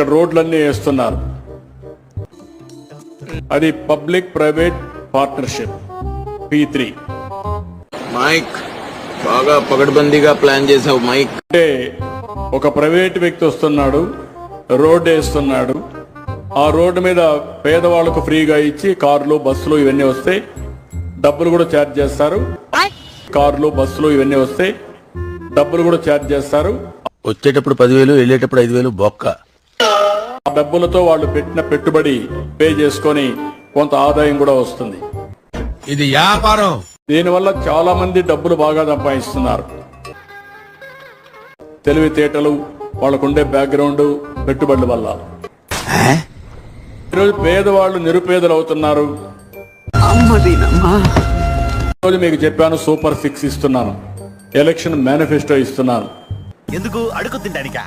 ఇక్కడ రోడ్లన్నీ వేస్తున్నారు. అది public private partnership P three. Mic బాగా పగడ్బందీగా ప్లాన్ చేసావు మైక్. అంటే ఒక ప్రైవేట్ వ్యక్తి వస్తున్నాడు రోడ్డు వేస్తున్నాడు. ఆ రోడ్డు మీద పేదవాళ్ళకు ఫ్రీగా ఇచ్చి కార్లు బస్సులు ఇవన్నీ వస్తాయి డబ్బులు కూడా ఛార్జ్ చేస్తారు. కార్లు బస్సులు ఇవన్నీ వస్తాయి డబ్బులు కూడా ఛార్జ్ చేస్తారు. వచ్చేటప్పుడు పదివేలు వెళ్ళేటప్పుడు ఐదు వేలు బొక్క. డబ్బులతో వాళ్ళు పెట్టిన పెట్టుబడి పే చేసుకొని కొంత ఆదాయం కూడా వస్తుంది. ఇది వ్యాపారం. దీనివల్ల చాలా మంది డబ్బులు బాగా సంపాదిస్తున్నారు. తెలివితేటలు వాళ్ళకుండే బ్యాక్గ్రౌండ్ పెట్టుబడుల వల్ల. ఈరోజు పేదవాళ్ళు నిరుపేదలు అవుతున్నారు ఈరోజు మీకు చెప్పాను సూపర్ సిక్స్ ఇస్తున్నాను. ఎలక్షన్ మేనిఫెస్టో ఇస్తున్నాను. ఎందుకు అడుగు తింటానికా?